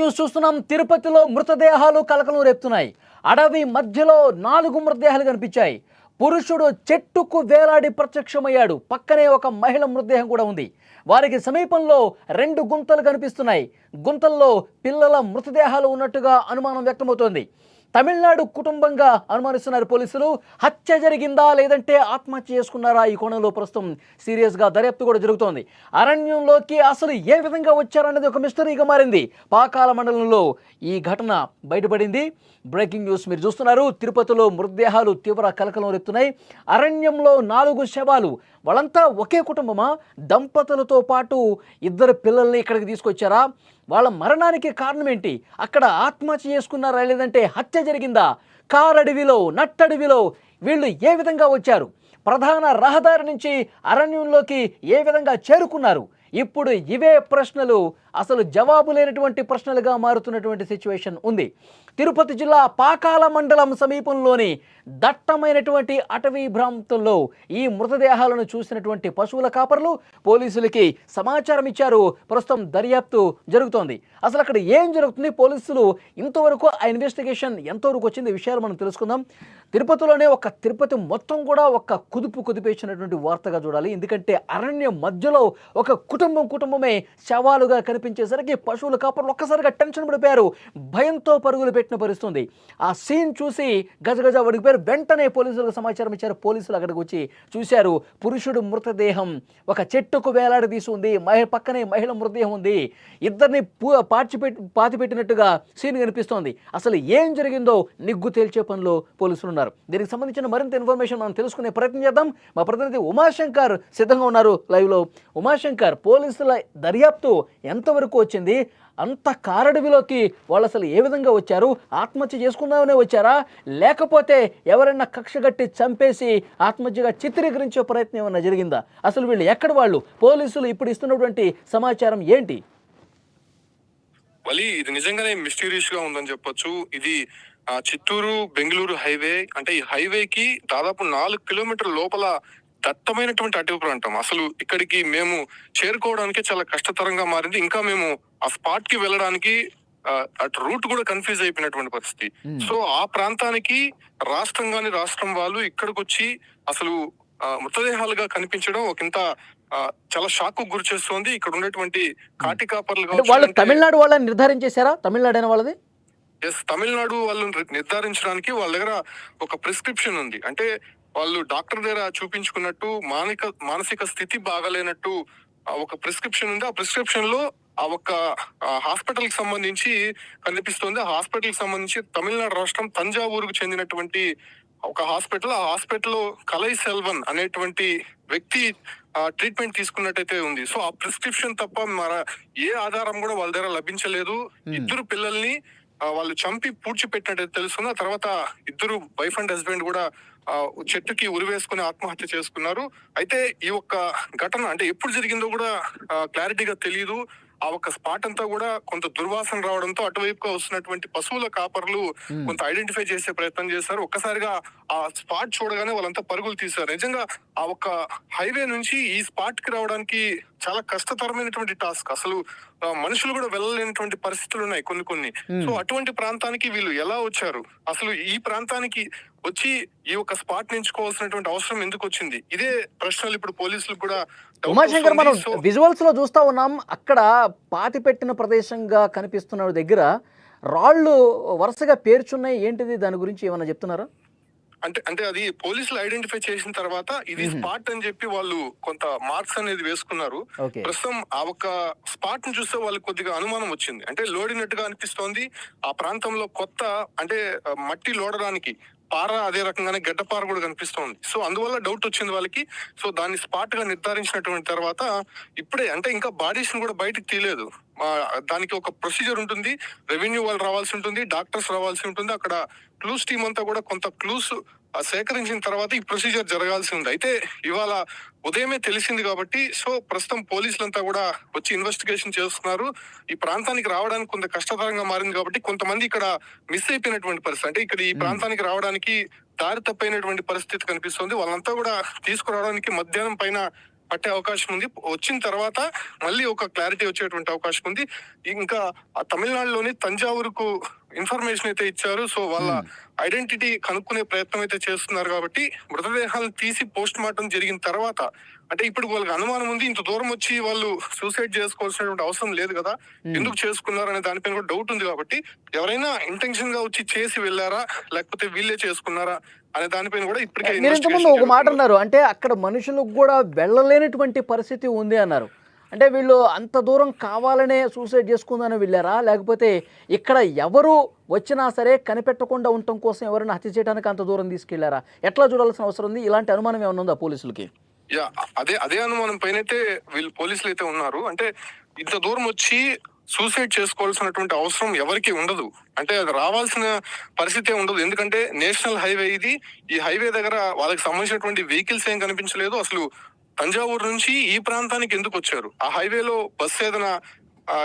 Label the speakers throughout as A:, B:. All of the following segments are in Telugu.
A: న్యూస్ చూస్తున్నాం. తిరుపతిలో మృతదేహాలు కలకలం రేపుతున్నాయి. అడవి మధ్యలో నాలుగు మృతదేహాలు కనిపించాయి. పురుషుడు చెట్టుకు వేలాడి ప్రత్యక్షమయ్యాడు. పక్కనే ఒక మహిళ మృతదేహం కూడా ఉంది. వారికి సమీపంలో రెండు గుంతలు కనిపిస్తున్నాయి. గుంతల్లో పిల్లల మృతదేహాలు ఉన్నట్టుగా అనుమానం వ్యక్తమవుతోంది. తమిళనాడు కుటుంబంగా అనుమానిస్తున్నారు పోలీసులు. హత్య జరిగిందా లేదంటే ఆత్మహత్య చేసుకున్నారా ఈ కోణంలో ప్రస్తుతం సీరియస్గా దర్యాప్తు కూడా జరుగుతోంది. అరణ్యంలోకి అసలు ఏ విధంగా వచ్చారనేది ఒక మిస్టరీగా మారింది. పాకాల మండలంలో ఈ ఘటన బయటపడింది. బ్రేకింగ్ న్యూస్ మీరు చూస్తున్నారు. తిరుపతిలో మృతదేహాలు తీవ్ర కలకలం రేపుతున్నాయి. అరణ్యంలో నాలుగు శవాలు. వాళ్ళంతా ఒకే కుటుంబమా? దంపతులతో పాటు ఇద్దరు పిల్లల్ని ఇక్కడికి తీసుకొచ్చారా? వాళ్ళ మరణానికి కారణం ఏంటి అక్కడ ఆత్మహత్య చేసుకున్నారా లేదంటే హత్య జరిగిందా? కారడవిలో నట్టడవిలో వీళ్ళు ఏ విధంగా వచ్చారు? ప్రధాన రహదారి నుంచి అరణ్యంలోకి ఏ విధంగా చేరుకున్నారు? ఇప్పుడు ఇవే ప్రశ్నలు అసలు జవాబు లేనటువంటి ప్రశ్నలుగా మారుతున్నటువంటి సిచ్యువేషన్ ఉంది. తిరుపతి జిల్లా పాకాల మండలం సమీపంలోని దట్టమైనటువంటి అటవీ ప్రాంతంలో ఈ మృతదేహాలను చూసినటువంటి పశువుల కాపర్లు పోలీసులకి సమాచారం ఇచ్చారు. ప్రస్తుతం దర్యాప్తు జరుగుతోంది. అసలు అక్కడ ఏం జరుగుతుంది? పోలీసులు ఇంతవరకు ఆ ఇన్వెస్టిగేషన్ ఎంతవరకు వచ్చింది? విషయాలు మనం తెలుసుకుందాం. తిరుపతిలోనే ఒక తిరుపతి మొత్తం కూడా ఒక కుదుపు కుదిపేసినటువంటి వార్తగా చూడాలి. ఎందుకంటే అరణ్యం మధ్యలో ఒక కుటుంబం కుటుంబమే శవాలుగా కనిపించేసరికి పశువుల కాపర్లు ఒక్కసారిగా టెన్షన్ పడిపోయారు. భయంతో పరుగులు పెట్టిన పరిస్థితుంది. ఆ సీన్ చూసి గజగజ వడిగిపోయారు వెంటనే పోలీసులకు సమాచారం ఇచ్చారు. పోలీసులు అక్కడికి వచ్చి చూశారు. పురుషుడు మృతదేహం ఒక చెట్టుకు వేలాడదీసి ఉంది. మహి పక్కనే మహిళ మృతదేహం ఉంది. ఇద్దరిని పూ పార్చిపెట్టి పాతిపెట్టినట్టుగా సీన్ కనిపిస్తోంది. అసలు ఏం జరిగిందో నిగ్గు తేల్చే పనిలో పోలీసులు ఉన్నారు. దీనికి సంబంధించిన మరింత ఇన్ఫర్మేషన్ మనం తెలుసుకునే ప్రయత్నం చేద్దాం. మా ప్రతినిధి ఉమాశంకర్ సిద్ధంగా ఉన్నారు లైవ్లో. ఉమాశంకర్ పోలీసుల దర్యాప్తు ఎంత ఎంతవరకు వచ్చింది? అంత కారడవిలోకి వాళ్ళు అసలు ఏ విధంగా వచ్చారు? ఆత్మహత్య చేసుకుందామనే వచ్చారా? లేకపోతే ఎవరైనా కక్షగట్టి చంపేసి ఆత్మహత్యగా చిత్రీకరించే ప్రయత్నం ఏమైనా జరిగిందా? అసలు వీళ్ళు ఎక్కడ వాళ్ళు? పోలీసులు ఇప్పుడు ఇస్తున్నటువంటి సమాచారం ఏంటి?
B: మళ్ళీ ఇది నిజంగానే మిస్టీరియస్గా ఉందని చెప్పొచ్చు. ఇది చిత్తూరు బెంగళూరు హైవే అంటే ఈ హైవే కి దాదాపు నాలుగు కిలోమీటర్ లోపల దట్టమైనటువంటి అటవీ ప్రాంతం. అసలు ఇక్కడికి మేము చేరుకోవడానికి చాలా కష్టతరంగా మారింది. ఇంకా మేము ఆ స్పాట్కి వెళ్ళడానికి అటు రూట్ కూడా కన్ఫ్యూజ్ అయిపోయినటువంటి పరిస్థితి.
A: Hmm.
B: సో ఆ ప్రాంతానికి రాష్ట్రం గాని రాష్ట్రం వాళ్ళు ఇక్కడికి వచ్చి అసలు మృతదేహాలుగా కనిపించడం ఒకంత ఆ, చాలా షాక్ గురి చేస్తోంది. ఇక్కడ ఉన్నటువంటి కాటి కాపర్లు
A: వాళ్ళు తమిళనాడు వాళ్ళని నిర్ధారించేశారా? తమిళనాడు అయిన వాళ్ళది?
B: ఎస్ తమిళనాడు వాళ్ళని నిర్ధారించడానికి వాళ్ళ దగ్గర ఒక ప్రిస్క్రిప్షన్ ఉంది. అంటే వాళ్ళు డాక్టర్ దగ్గర చూపించుకున్నట్టు మానసిక మానసిక స్థితి బాగలేనట్టు ఒక ప్రిస్క్రిప్షన్ ఉంది. ఆ ప్రిస్క్రిప్షన్లో ఆ ఒక హాస్పిటల్కి సంబంధించి కనిపిస్తుంది. ఆ హాస్పిటల్కి సంబంధించి తమిళనాడు రాష్ట్రం తంజావూరుకు చెందినటువంటి ఒక హాస్పిటల్. ఆ హాస్పిటల్ కలై సెల్వన్ అనేటువంటి వ్యక్తి ట్రీట్మెంట్ తీసుకున్నట్టయితే ఉంది. సో ఆ ప్రిస్క్రిప్షన్ తప్ప మన ఏ ఆధారం కూడా వాళ్ళ దగ్గర లభించలేదు. ఇద్దరు పిల్లల్ని వాళ్ళు చంపి పూడ్చిపెట్టినట్టు తెలుసున్న తర్వాత ఇద్దరు వైఫ్ అండ్ హస్బెండ్ కూడా ఆ, చెట్టుకి ఉరివేసుకుని ఆత్మహత్య చేసుకున్నారు. అయితే ఈ ఒక్క ఘటన అంటే ఎప్పుడు జరిగిందో కూడా క్లారిటీగా తెలియదు ఆ ఒక్క స్పాట్ అంతా కూడా కొంత దుర్వాసన రావడంతో అటువైపుగా వస్తున్నటువంటి పశువుల కాపర్లు. కొంత ఐడెంటిఫై చేసే ప్రయత్నం చేశారు. ఒక్కసారిగా ఆ స్పాట్ చూడగానే వాళ్ళంతా పరుగులు తీశారు. నిజంగా ఆ ఒక్క హైవే నుంచి ఈ స్పాట్కి రావడానికి చాలా కష్టతరమైనటువంటి టాస్క్. అసలు మనుషులు కూడా వెళ్ళలేనటువంటి పరిస్థితులు ఉన్నాయి కొన్ని కొన్ని. సో అటువంటి ప్రాంతానికి వీళ్ళు ఎలా వచ్చారు? అసలు ఈ ప్రాంతానికి వచ్చి ఈ యొక్క స్పాట్ ఎంచుకోవాల్సినటువంటి అవసరం ఎందుకు వచ్చింది? ఇదే ప్రశ్నలు ఇప్పుడు పోలీసులకు కూడా
A: ఉమాశంకర్ మనం విజువల్స్లో చూస్తా ఉన్నాం. అక్కడ పాతి పెట్టిన ప్రదేశంగా కనిపిస్తున్న దగ్గర. రాళ్ళు వరుసగా పేర్చున్నాయి. ఏంటిది? దాని గురించి ఏమైనా చెప్తున్నారా?
B: అంటే అంటే అది పోలీసులు ఐడెంటిఫై చేసిన తర్వాత ఇది. స్పాట్ అని చెప్పి వాళ్ళు కొంత మార్క్స్ అనేది వేసుకున్నారు. ప్రస్తుతం ఆ ఒక స్పాట్ను చూస్తే వాళ్ళకి కొద్దిగా అనుమానం వచ్చింది. అంటే లోడినట్టుగా అనిపిస్తోంది. ఆ ప్రాంతంలో కొత్త అంటే మట్టి లోడడానికి పార అదే రకంగానే గడ్డపార కూడా కనిపిస్తోంది సో అందువల్ల డౌట్ వచ్చింది వాళ్ళకి. సో దాన్ని స్పాట్గా నిర్ధారించినటువంటి తర్వాత ఇప్పుడే అంటే ఇంకా బాడీస్ని కూడా బయటకు తీయలేదు. దానికి ఒక ప్రొసీజర్ ఉంటుంది. రెవెన్యూ వాళ్ళు రావాల్సి ఉంటుంది డాక్టర్స్ రావాల్సి ఉంటుంది. అక్కడ క్లూస్ టీమ్ అంతా కూడా కొంత క్లూస్ సేకరించిన తర్వాత ఈ ప్రొసీజర్ జరగాల్సి ఉంది అయితే ఇవాళ ఉదయమే తెలిసింది కాబట్టి సో ప్రస్తుతం పోలీసులంతా కూడా వచ్చి ఇన్వెస్టిగేషన్ చేస్తున్నారు. ఈ ప్రాంతానికి రావడానికి కొంత కష్టతరంగా మారింది కాబట్టి కొంతమంది ఇక్కడ మిస్ అయిపోయినటువంటి పరిస్థితి. అంటే ఇక్కడ ఈ. ప్రాంతానికి రావడానికి దారి తప్పైనటువంటి పరిస్థితి కనిపిస్తుంది. వాళ్ళంతా కూడా తీసుకురావడానికి మధ్యాహ్నం పైన పట్టే అవకాశం ఉంది. వచ్చిన తర్వాత మళ్ళీ ఒక క్లారిటీ వచ్చేటువంటి అవకాశం ఉంది. ఇంకా ఆ తమిళనాడులోని తంజావూరుకు ఇన్ఫర్మేషన్ అయితే ఇచ్చారు. సో వాళ్ళ ఐడెంటిటీ కనుక్కునే ప్రయత్నం అయితే చేస్తున్నారు కాబట్టి మృతదేహాలను తీసి పోస్ట్ మార్టం జరిగిన తర్వాత అంటే ఇప్పుడు వాళ్ళకి అనుమానం ఉంది ఇంత దూరం వచ్చి వాళ్ళు సూసైడ్ చేసుకోవాల్సినటువంటి అవసరం లేదు కదా. ఎందుకు చేసుకున్నారు అనే దానిపైన కూడా డౌట్ ఉంది కాబట్టి ఎవరైనా ఇంటెన్షన్గా వచ్చి చేసి వెళ్ళారా? లేకపోతే వీళ్ళే చేసుకున్నారా? అనే దానిపైన కూడా ఇప్పటికే
A: మీరు ఇంతకుముందు
B: investigation
A: ఒక మాట. అన్నారు అంటే అక్కడ మనుషులకు కూడా వెళ్ళలేనటువంటి పరిస్థితి ఉంది అన్నారు. అంటే వీళ్ళు అంత దూరం కావాలనే సూసైడ్ చేసుకుందని వెళ్ళారా? లేకపోతే ఇక్కడ ఎవరు వచ్చినా సరే కనిపెట్టకుండా ఉండటం కోసం ఎవరైనా హత్య చేయడానికి అంత దూరం తీసుకెళ్ళారా? ఎట్లా చూడాల్సిన అవసరం ఉంది? ఇలాంటి అనుమానం ఏమైనా ఉందా పోలీసులకి?
B: యా అదే అదే అనుమానం పైన అయితే వీళ్ళు పోలీసులు అయితే ఉన్నారు. అంటే ఇంత దూరం వచ్చి సూసైడ్ చేసుకోవాల్సినటువంటి అవసరం ఎవరికి ఉండదు. అంటే అది రావాల్సిన పరిస్థితి ఉండదు. ఎందుకంటే నేషనల్ హైవే ఇది. ఈ హైవే దగ్గర వాళ్ళకి సంబంధించినటువంటి వెహికల్స్ ఏం కనిపించలేదు. అసలు తంజావూరు నుంచి ఈ ప్రాంతానికి ఎందుకు వచ్చారు? ఆ హైవేలో బస్ ఏదైనా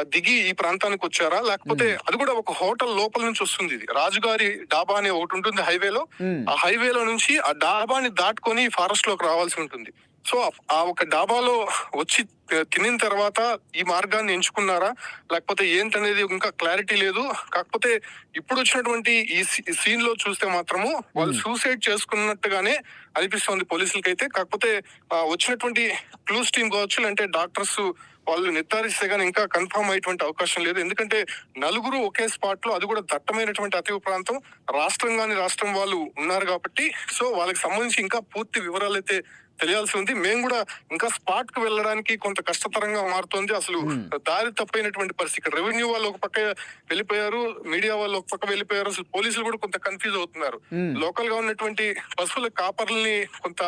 B: దిగి ఈ ప్రాంతానికి వచ్చారా? లేకపోతే అది కూడా ఒక హోటల్ లోపల నుంచి వస్తుంది ఇది. రాజుగారి డాబా అనే ఒకటి ఉంటుంది హైవేలో. ఆ హైవేలో నుంచి ఆ డాబాని దాటుకొని ఫారెస్ట్లోకి రావాల్సి ఉంటుంది. సో ఆ- ఒక డాబాలో వచ్చి తినిన తర్వాత ఈ మార్గాన్ని ఎంచుకున్నారా? లేకపోతే ఏంటనేది ఇంకా క్లారిటీ లేదు. కాకపోతే ఇప్పుడు వచ్చినటువంటి ఈ సీన్లో చూస్తే మాత్రము వాళ్ళు సూసైడ్ చేసుకున్నట్టుగానే అనిపిస్తోంది పోలీసులకైతే. కాకపోతే వచ్చినటువంటి క్లూస్ టీమ్ కావచ్చు అంటే డాక్టర్స్ వాళ్ళు నిర్ధారిస్తే గానీ ఇంకా కన్ఫర్మ్ అయ్యేటువంటి అవకాశం లేదు. ఎందుకంటే నలుగురు ఒకే స్పాట్లో అది కూడా దట్టమైనటువంటి అటవీ ప్రాంతం. రాష్ట్రం గాని రాష్ట్రం వాళ్ళు ఉన్నారు కాబట్టి సో వాళ్ళకి సంబంధించి ఇంకా పూర్తి వివరాలు అయితే తెలియాల్సి ఉంది. మేము కూడా ఇంకా స్పాట్కు వెళ్ళడానికి కొంత కష్టతరంగా మారుతోంది. అసలు దారి తప్పైనటువంటి పరిస్థితి. ఇక్కడ రెవెన్యూ వాళ్ళు ఒక పక్క వెళ్ళిపోయారు మీడియా వాళ్ళు ఒక పక్క వెళ్ళిపోయారు అసలు పోలీసులు కూడా కొంత కన్ఫ్యూజ్ అవుతున్నారు. లోకల్గా ఉన్నటువంటి పశువుల కాపర్లని కొంత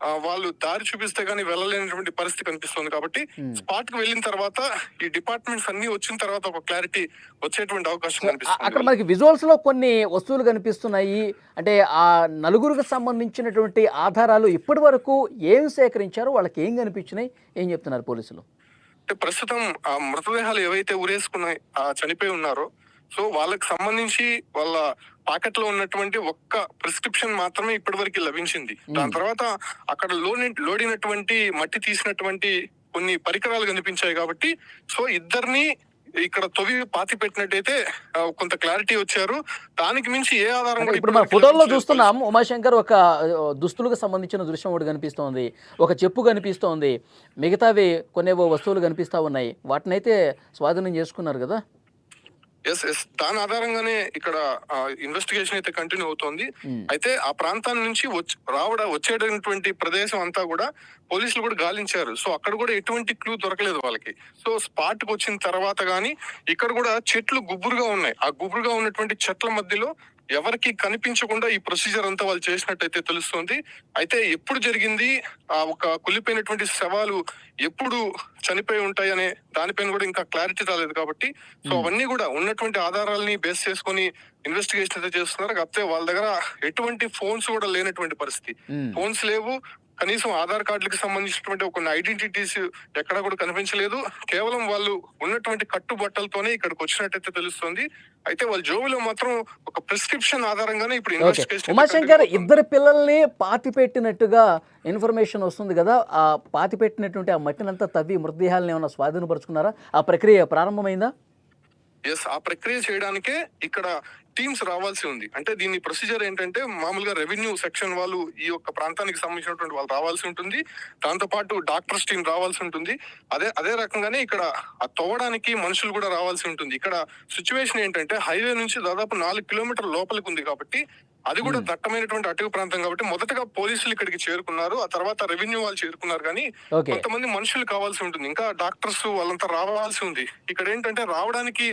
B: వాళ్ళు దారి చూపిస్తే గానీ వెళ్ళలేనటువంటి పరిస్థితి కనిపిస్తుంది కాబట్టి స్పాట్కు వెళ్ళిన తర్వాత ఈ డిపార్ట్మెంట్స్ అన్ని వచ్చిన తర్వాత ఒక క్లారిటీ వచ్చేటువంటి అవకాశం
A: ఆ- అక్కడ
B: కనిపిస్తుంది
A: మనకి విజువల్స్లో కొన్ని వస్తువులు కనిపిస్తున్నాయి. అంటే ఆ నలుగురికి సంబంధించినటువంటి ఆధారాలు ఇప్పటి వరకు ఏం సేకరించారో? వాళ్ళకి ఏం కనిపించినాయి? ఏం చెప్తున్నారు పోలీసులు?
B: అంటే ప్రస్తుతం ఆ మృతదేహాలు ఏవైతే ఉరేసుకున్నాయి ఆ చనిపోయి ఉన్నారో సో వాళ్ళకి సంబంధించి వాళ్ళ పాకెట్లో ఉన్నటువంటి ఒక్క ప్రిస్క్రిప్షన్ మాత్రమే ఇప్పటి వరకు లభించింది. దాని తర్వాత అక్కడ లోని లోడినటువంటి మట్టి తీసినటువంటి కొన్ని పరికరాలు కనిపించాయి కాబట్టి సో ఇద్దరిని ఇక్కడ తొవి పాతి పెట్టినట్టయితే కొంత క్లారిటీ వచ్చారు. దానికి మించి ఏ ఆధారం
A: ఇప్పుడు మన
B: ఇప్పటివరకు
A: ఫోటోల్లో. చూస్తున్నాం ఉమాశంకర్ ఒక దుస్తులకు సంబంధించిన దృశ్యం ఒకటి కనిపిస్తోంది. ఒక చెప్పు కనిపిస్తోంది. మిగతావి కొన్నేవో వస్తువులు కనిపిస్తా ఉన్నాయి. వాటినైతే స్వాధీనం చేసుకున్నారు కదా?
B: ఎస్ ఎస్ దాని ఆధారంగానే ఇక్కడ ఇన్వెస్టిగేషన్ అయితే కంటిన్యూ అవుతోంది.
A: Hmm.
B: అయితే ఆ ప్రాంతం నుంచి రావడ వచ్చేటటువంటి ప్రదేశం అంతా కూడా పోలీసులు కూడా గాలించారు. సో అక్కడ కూడా ఎటువంటి క్లూ దొరకలేదు వాళ్ళకి. సో స్పాట్కి వచ్చిన తర్వాత గానీ ఇక్కడ కూడా చెట్లు గుబురుగా ఉన్నాయి. ఆ గుబురుగా ఉన్నటువంటి చెట్ల మధ్యలో ఎవరికి కనిపించకుండా ఈ ప్రొసీజర్ అంతా వాళ్ళు చేసినట్టయితే తెలుస్తుంది. అయితే ఎప్పుడు జరిగింది? ఆ ఒక కులిపోయినటువంటి శవాలు ఎప్పుడు చనిపోయి ఉంటాయి అనే దానిపైన కూడా ఇంకా క్లారిటీ రాలేదు కాబట్టి. సో అవన్నీ కూడా ఉన్నటువంటి ఆధారాలని బేస్ చేసుకొని ఇన్వెస్టిగేషన్ అయితే చేస్తున్నారు. కాకపోతే వాళ్ళ దగ్గర ఎటువంటి ఫోన్స్ కూడా లేనటువంటి పరిస్థితి.
A: మ్మ్.
B: ఫోన్స్ లేవు. కనీసం ఆధార్ కార్డులకు సంబంధించినటువంటి ఒక ఐడెంటిటీస్ ఎక్కడా కూడా కనిపించలేదు. కేవలం వాళ్ళు ఉన్నటువంటి కట్టుబట్టలతోనే ఇక్కడికి వచ్చినట్టయితే తెలుస్తుంది. అయితే వాళ్ళ జోబులో మాత్రం ఒక ప్రిస్క్రిప్షన్ ఆధారంగానే ఇప్పుడు ఇన్వెస్టిగేషన్
A: ఉమాశంకర్ ఇద్దరు పిల్లల్ని పాతి పెట్టినట్టుగా ఇన్ఫర్మేషన్ వస్తుంది కదా. ఆ పాతి పెట్టినటువంటి ఆ మట్టినంతా తవ్వి మృతదేహాలను ఏమైనా స్వాధీనపరుచుకున్నారా? ఆ ప్రక్రియ ప్రారంభమైందా?
B: ఎస్ ఆ ప్రక్రియ చేయడానికే ఇక్కడ టీమ్స్ రావాల్సి ఉంది. అంటే దీని ప్రొసీజర్ ఏంటంటే మామూలుగా రెవెన్యూ సెక్షన్ వాళ్ళు ఈ యొక్క ప్రాంతానికి సంబంధించినటువంటి వాళ్ళు రావాల్సి ఉంటుంది. దాంతో పాటు డాక్టర్స్ టీం రావాల్సి ఉంటుంది. అదే అదే రకంగానే ఇక్కడ ఆ తవ్వడానికి మనుషులు కూడా రావాల్సి ఉంటుంది. ఇక్కడ సిచ్యువేషన్ ఏంటంటే హైవే నుంచి దాదాపు నాలుగు కిలోమీటర్ లోపలికి ఉంది కాబట్టి అది కూడా దట్టమైనటువంటి అటవీ ప్రాంతం కాబట్టి మొదటగా పోలీసులు ఇక్కడికి చేరుకున్నారు ఆ తర్వాత రెవెన్యూ వాళ్ళు చేరుకున్నారు. కానీ కొంతమంది మనుషులు కావాల్సి ఉంటుంది. ఇంకా డాక్టర్స్ వాళ్ళంతా రావాల్సి ఉంది. ఇక్కడ ఏంటంటే రావడానికి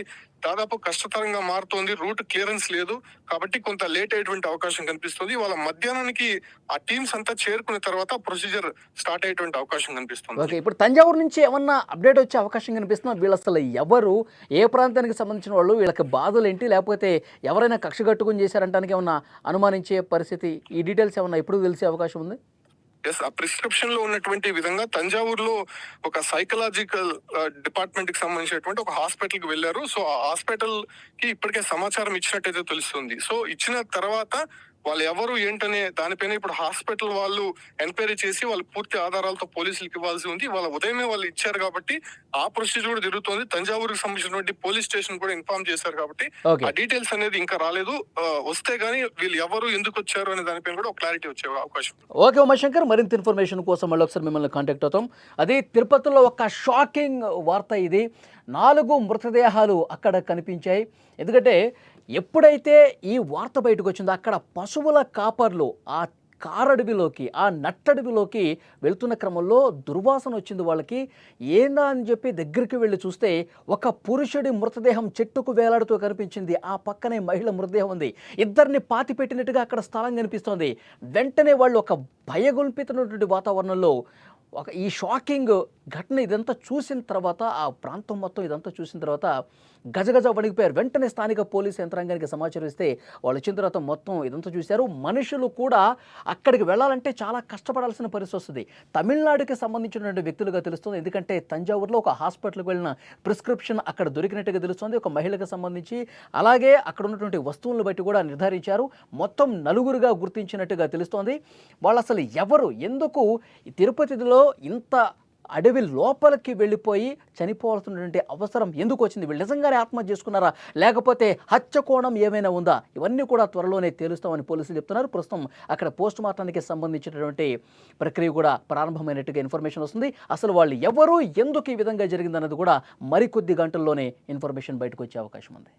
B: దాదాపు కష్టతరంగా మారుతోంది. రూట్ క్లియరెన్స్ లేదు. కాబట్టి కొంత లేట్ అయ్యేటువంటి అవకాశం కనిపిస్తుంది. వాళ్ళ మధ్యాహ్నానికి ఆ టీమ్స్ అంతా చేరుకున్న తర్వాత ప్రొసీజర్ స్టార్ట్ అయ్యేటువంటి అవకాశం కనిపిస్తుంది.
A: ఓకే ఇప్పుడు తంజావూరు నుంచి ఏమన్నా అప్డేట్ వచ్చే అవకాశం కనిపిస్తున్నా వీళ్ళు అసలు ఎవరు? ఏ ప్రాంతానికి సంబంధించిన వాళ్ళు? వీళ్ళకి బాధలు ఏంటి? లేకపోతే ఎవరైనా కక్ష కట్టుకుని చేశారంటానికి ఏమన్నా అనుమానించే పరిస్థితి? ఈ డీటెయిల్స్ ఏమన్నా ఎప్పుడు తెలిసే అవకాశం ఉంది?
B: ఎస్ ఆ ప్రిస్క్రిప్షన్లో ఉన్నటువంటి విధంగా తంజావూరులో ఒక సైకలాజికల్ డిపార్ట్మెంట్కి సంబంధించినటువంటి ఒక హాస్పిటల్కి వెళ్ళారు. సో ఆ హాస్పిటల్కి ఇప్పటికే సమాచారం ఇచ్చినట్టయితే తెలుస్తుంది. సో ఇచ్చిన తర్వాత వాళ్ళు ఎవరు ఏంటనే దానిపైన ఇప్పుడు హాస్పిటల్ వాళ్ళు ఎంక్వైరీ చేసి వాళ్ళు పూర్తి ఆధారాలతో పోలీసులకు ఇవ్వాల్సి ఉంది. వాళ్ళ ఉదయమే వాళ్ళు ఇచ్చారు కాబట్టి ఆ ప్రొసీజర్ కూడా జరుగుతుంది. తంజావూరుకి సంబంధించినటువంటి పోలీస్ స్టేషన్ కూడా ఇన్ఫార్మ్ చేశారు కాబట్టి ఆ డీటెయిల్స్ అనేది ఇంకా రాలేదు. వస్తే గానీ వీళ్ళు ఎవరు ఎందుకు వచ్చారు అనే దానిపైన కూడా ఒక క్లారిటీ వచ్చే అవకాశం.
A: ఓకే ఉమాశంకర్ మరింత ఇన్ఫర్మేషన్ కోసం మళ్ళీ ఒకసారి మిమ్మల్ని కాంటాక్ట్ అవుతాం. అది తిరుపతిలో ఒక షాకింగ్ వార్త ఇది. నాలుగు మృతదేహాలు అక్కడ కనిపించాయి. ఎందుకంటే ఎప్పుడైతే ఈ వార్త బయటకు వచ్చిందో అక్కడ పశువుల కాపర్లు ఆ కారడవిలోకి ఆ నట్టడవిలోకి వెళ్తున్న క్రమంలో దుర్వాసన వచ్చింది వాళ్ళకి. ఏందా అని చెప్పి దగ్గరికి వెళ్ళి చూస్తే ఒక పురుషుడి మృతదేహం చెట్టుకు వేలాడుతూ కనిపించింది. ఆ పక్కనే మహిళ మృతదేహం ఉంది. ఇద్దరిని పాతి పెట్టినట్టుగా అక్కడ స్థలం కనిపిస్తోంది. వెంటనే వాళ్ళు ఒక భయగొల్పితున్నటువంటి వాతావరణంలో ఒక ఈ షాకింగ్ ఘటన ఇదంతా చూసిన తర్వాత ఆ ప్రాంతం మొత్తం ఇదంతా చూసిన తర్వాత గజగజ వణిగిపోయారు వెంటనే స్థానిక పోలీసు యంత్రాంగానికి సమాచారం ఇస్తే వాళ్ళు వచ్చిన తర్వాత మొత్తం ఇదంతా చూశారు. మనుషులు కూడా అక్కడికి వెళ్ళాలంటే చాలా కష్టపడాల్సిన పరిస్థితి వస్తుంది. తమిళనాడుకి సంబంధించినటువంటి వ్యక్తులుగా తెలుస్తుంది. ఎందుకంటే తంజావూరులో ఒక హాస్పిటల్కి వెళ్ళిన ప్రిస్క్రిప్షన్ అక్కడ దొరికినట్టుగా తెలుస్తుంది. ఒక మహిళకు సంబంధించి అలాగే అక్కడ ఉన్నటువంటి వస్తువులను బట్టి కూడా నిర్ధారించారు. మొత్తం నలుగురుగా గుర్తించినట్టుగా తెలుస్తోంది. వాళ్ళు అసలు ఎవరు? ఎందుకు? ఈ తిరుపతిలో ఇంత అడవి లోపలికి వెళ్ళిపోయి చనిపోవాల్సినటువంటి అవసరం ఎందుకు వచ్చింది? వీళ్ళు నిజంగానే ఆత్మహత్య చేసుకున్నారా? లేకపోతే హత్య కోణం ఏమైనా ఉందా? ఇవన్నీ కూడా త్వరలోనే తేలుస్తామని పోలీసులు చెప్తున్నారు. ప్రస్తుతం అక్కడ పోస్ట్ మార్టానికి సంబంధించినటువంటి ప్రక్రియ కూడా ప్రారంభమైనట్టుగా ఇన్ఫర్మేషన్ వస్తుంది. అసలు వాళ్ళు ఎవరు? ఎందుకు ఈ విధంగా జరిగిందన్నది కూడా మరికొద్ది గంటల్లోనే ఇన్ఫర్మేషన్ బయటకు వచ్చే అవకాశం ఉంది.